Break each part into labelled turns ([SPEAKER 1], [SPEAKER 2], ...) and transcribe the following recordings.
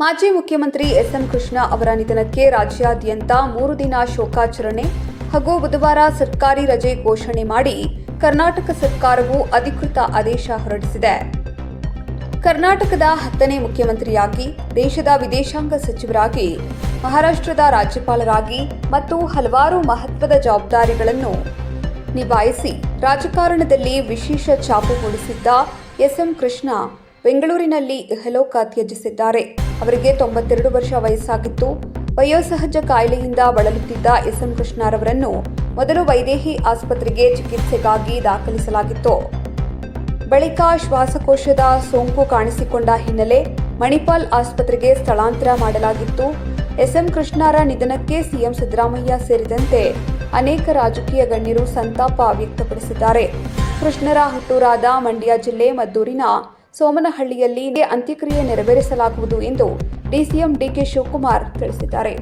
[SPEAKER 1] ಮಾಜಿ ಮುಖ್ಯಮಂತ್ರಿ ಎಸ್ಎಂ ಕೃಷ್ಣ ಅವರ ನಿಧನಕ್ಕೆ ರಾಜ್ಯಾದ್ಯಂತ ಮೂರು ದಿನ ಶೋಕಾಚರಣೆ ಹಾಗೂ ಬುಧವಾರ ಸರ್ಕಾರಿ ರಜೆ ಘೋಷಣೆ ಮಾಡಿ ಕರ್ನಾಟಕ ಸರ್ಕಾರವು ಅಧಿಕೃತ ಆದೇಶ ಹೊರಡಿಸಿದೆ. ಕರ್ನಾಟಕದ ಹತ್ತನೇ ಮುಖ್ಯಮಂತ್ರಿಯಾಗಿ, ದೇಶದ ವಿದೇಶಾಂಗ ಸಚಿವರಾಗಿ, ಮಹಾರಾಷ್ಟ್ರದ ರಾಜ್ಯಪಾಲರಾಗಿ ಮತ್ತು ಹಲವಾರು ಮಹತ್ವದ ಜವಾಬ್ದಾರಿಗಳನ್ನು ನಿಭಾಯಿಸಿ ರಾಜಕಾರಣದಲ್ಲಿ ವಿಶೇಷ ಛಾಪು ಮೂಡಿಸಿದ್ದ ಎಸ್ಎಂ ಕೃಷ್ಣ ಬೆಂಗಳೂರಿನಲ್ಲಿ ಇಹಲೋಕ ತ್ಯಜಿಸಿದ್ದಾರೆ ಅವರಿಗೆ ತೊಂಬತ್ತೆರಡು ವರ್ಷ ವಯಸ್ಸಾಗಿತ್ತು. ವಯೋಸಹಜ ಕಾಯಿಲೆಯಿಂದ ಬಳಲುತ್ತಿದ್ದ ಎಸ್ಎಂ ಕೃಷ್ಣರವರನ್ನು ಮೊದಲು ವೈದೇಹಿ ಆಸ್ಪತ್ರೆಗೆ ಚಿಕಿತ್ಸೆಗಾಗಿ ದಾಖಲಿಸಲಾಗಿತ್ತು. ಬಳಿಕ ಶ್ವಾಸಕೋಶದ ಸೋಂಕು ಕಾಣಿಸಿಕೊಂಡ ಹಿನ್ನೆಲೆ ಮಣಿಪಾಲ್ ಆಸ್ಪತ್ರೆಗೆ ಸ್ಥಳಾಂತರ ಮಾಡಲಾಗಿತ್ತು. ಎಸ್ಎಂ ಕೃಷ್ಣರ ನಿಧನಕ್ಕೆ ಸಿಎಂ ಸಿದ್ದರಾಮಯ್ಯ ಸೇರಿದಂತೆ ಅನೇಕ ರಾಜಕೀಯ ಗಣ್ಯರು ಸಂತಾಪ ವ್ಯಕ್ತಪಡಿಸಿದ್ದಾರೆ. ಕೃಷ್ಣರ ಹುಟ್ಟೂರಾದ ಮಂಡ್ಯ ಜಿಲ್ಲೆ ಮದ್ದೂರಿನ ಸೋಮನಹಳ್ಳಿಯಲ್ಲಿ ಅಂತ್ಯಕ್ರಿಯೆ ನೆರವೇರಿಸಲಾಗುವುದು ಎಂದು ಡಿಸಿಎಂ ಡಿಕೆ ಶಿವಕುಮಾರ್ ತಿಳಿಸಿದ್ದಾರೆ.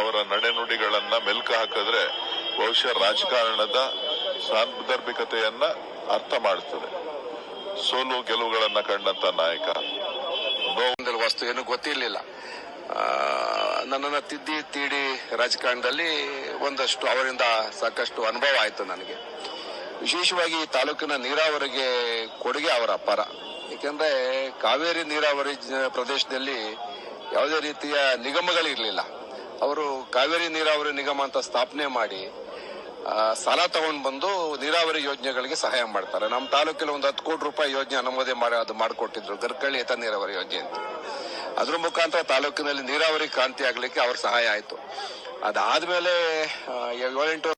[SPEAKER 2] ಅವರ ನಡೆನುಡಿಗಳನ್ನ ಮೆಲುಕು ಹಾಕಿದ್ರೆ ಬಹುಶಃ ರಾಜಕಾರಣದ ಸಾಂದರ್ಭಿಕತೆಯನ್ನ ಅರ್ಥ ಮಾಡುತ್ತದೆ ಸೋಲು ಗೆಲುವುಗಳನ್ನ ಕಂಡಂತ ನಾಯಕ.
[SPEAKER 3] ವಸ್ತು ಏನು ಗೊತ್ತಿರಲಿಲ್ಲ. ನನ್ನನ್ನು ತಿದ್ದಿ ತೀಡಿ ರಾಜಕಾರಣದಲ್ಲಿ ಒಂದಷ್ಟು ಅವರಿಂದ ಸಾಕಷ್ಟು ಅನುಭವ ಆಯಿತು ನನಗೆ. ವಿಶೇಷವಾಗಿ ಈ ತಾಲೂಕಿನ ನೀರಾವರಿಗೆ ಕೊಡುಗೆ ಅವರ ಅಪಾರ. ಏಕೆಂದ್ರೆ ಕಾವೇರಿ ನೀರಾವರಿ ಪ್ರದೇಶದಲ್ಲಿ ಯಾವುದೇ ರೀತಿಯ ನಿಗಮಗಳಿರಲಿಲ್ಲ. ಅವರು ಕಾವೇರಿ ನೀರಾವರಿ ನಿಗಮ ಅಂತ ಸ್ಥಾಪನೆ ಮಾಡಿ ಸಾಲ ತಗೊಂಡು ಬಂದು ನೀರಾವರಿ ಯೋಜನೆಗಳಿಗೆ ಸಹಾಯ ಮಾಡ್ತಾರೆ. ನಮ್ಮ ತಾಲೂಕಲ್ಲಿ ಒಂದು ಹತ್ತು ಕೋಟಿ ರೂಪಾಯಿ ಯೋಜನೆ ಅನುಮೋದನೆ ಮಾಡಿ ಅದು ಮಾಡಿಕೊಟ್ಟಿದ್ರು ಗರ್ಕಳ್ಳಿ ಏತ ನೀರಾವರಿ ಯೋಜನೆ ಅಂತ. ಅದ್ರ ಮುಖಾಂತರ ತಾಲೂಕಿನಲ್ಲಿ ನೀರಾವರಿ ಕ್ರಾಂತಿ ಆಗ್ಲಿಕ್ಕೆ ಅವ್ರ ಸಹಾಯ ಆಯಿತು. ಅದಾದ್ಮೇಲೆ ಏಳೆಂಟು